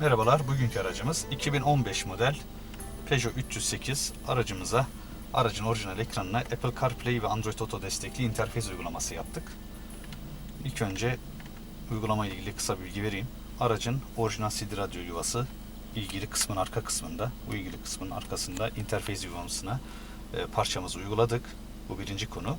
Merhabalar, bugünkü aracımız 2015 model Peugeot 308 aracımıza aracın orijinal ekranına Apple CarPlay ve Android Auto destekli interfez uygulaması yaptık. İlk önce uygulama ile ilgili kısa bilgi vereyim. Aracın orijinal CD radyo yuvası ilgili kısmın arka kısmında, bu ilgili kısmın arkasında interfez yuvasına e, parçamızı uyguladık. Bu birinci konu.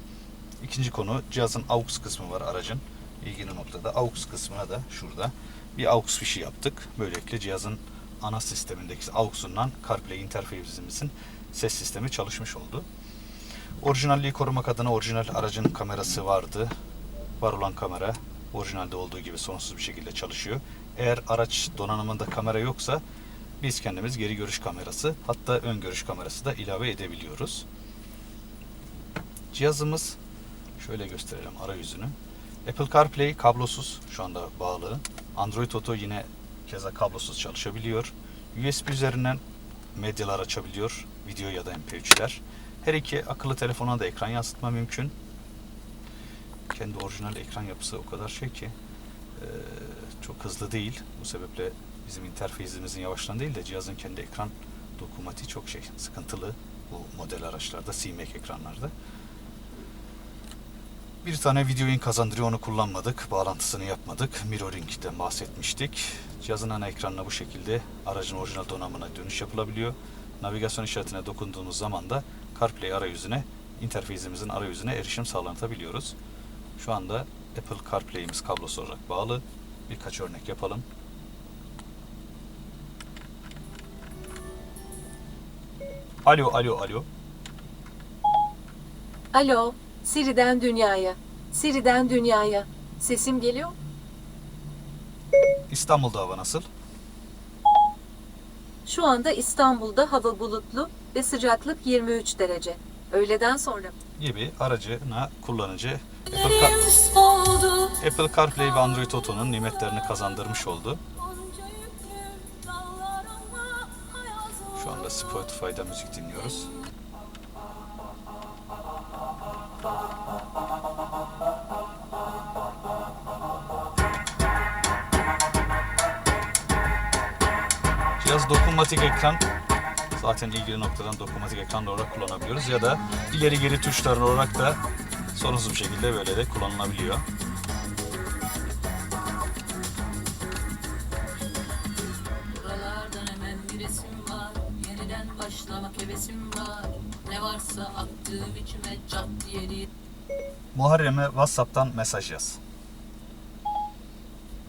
İkinci konu cihazın AUX kısmı var aracın. ilgili noktada AUX kısmına da şurada bir AUX fişi yaptık. Böylelikle cihazın ana sistemindeki AUX'undan CarPlay interfeysimizin ses sistemi çalışmış oldu. Orijinalliği korumak adına orijinal aracın kamerası vardı. Var olan kamera orijinalde olduğu gibi sonsuz bir şekilde çalışıyor. Eğer araç donanımında kamera yoksa biz kendimiz geri görüş kamerası hatta ön görüş kamerası da ilave edebiliyoruz. Cihazımız şöyle gösterelim arayüzünü. Apple CarPlay kablosuz şu anda bağlı. Android Auto yine keza kablosuz çalışabiliyor. USB üzerinden medyalar açabiliyor. Video ya da MP3'ler. Her iki akıllı telefona da ekran yansıtma mümkün. Kendi orijinal ekran yapısı o kadar şey ki eee, çok hızlı değil. Bu sebeple bizim interfeysimizin yavaştan değil de cihazın kendi ekran dokumatiği çok şey sıkıntılı bu model araçlarda, CMake ekranlarda. Bir tane video in kazandırıyor onu kullanmadık. Bağlantısını yapmadık. Mirroring'den bahsetmiştik. Cihazın ana ekranına bu şekilde aracın orijinal donanımına dönüş yapılabiliyor. Navigasyon işaretine dokunduğumuz zaman da CarPlay arayüzüne, interfeysimizin arayüzüne erişim sağlanabiliyoruz. Şu anda Apple CarPlay'imiz kablosuz olarak bağlı. Birkaç örnek yapalım. Alo, alo, alo. Alo, Siri'den dünyaya. Siri'den dünyaya. Sesim geliyor? İstanbul'da hava nasıl? Şu anda İstanbul'da hava bulutlu ve sıcaklık 23 derece. Öğleden sonra. gibi aracına kullanıcı Apple, Car- Apple CarPlay ve Android Auto'nun nimetlerini kazandırmış oldu. Şu anda Spotify'da müzik dinliyoruz. Cihaz dokunmatik ekran zaten ilgili noktadan dokunmatik ekran olarak kullanabiliyoruz ya da ileri geri tuşlar olarak da sorunsuz bir şekilde böyle de kullanılabiliyor. Buralardan hemen bir resim var Yeniden başlamak hevesim var Ne varsa attığım içime cat diye değil Muharrem'e WhatsApp'tan mesaj yaz.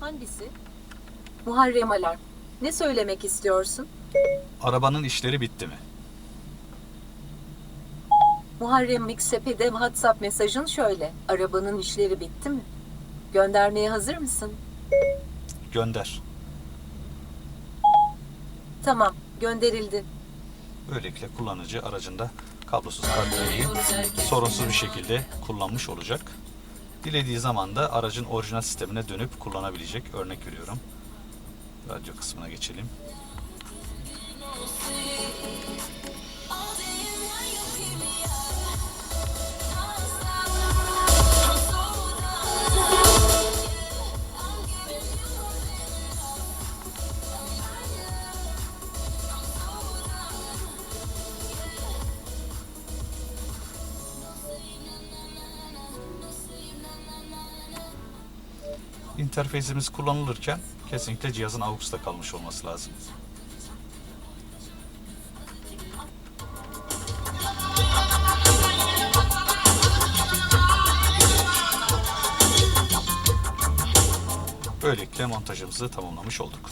Hangisi? Muharrem Alarm. Ne söylemek istiyorsun? Arabanın işleri bitti mi? Muharrem Miksepe'de WhatsApp mesajın şöyle. Arabanın işleri bitti mi? Göndermeye hazır mısın? Gönder. Tamam, gönderildi. Böylelikle kullanıcı aracında kablosuz CarPlay'i sorunsuz bir şekilde kullanmış olacak. Dilediği zaman da aracın orijinal sistemine dönüp kullanabilecek. Örnek veriyorum. Radyo kısmına geçelim. İnterfeysimiz kullanılırken kesinlikle cihazın AUX'ta kalmış olması lazım. Böylelikle montajımızı tamamlamış olduk.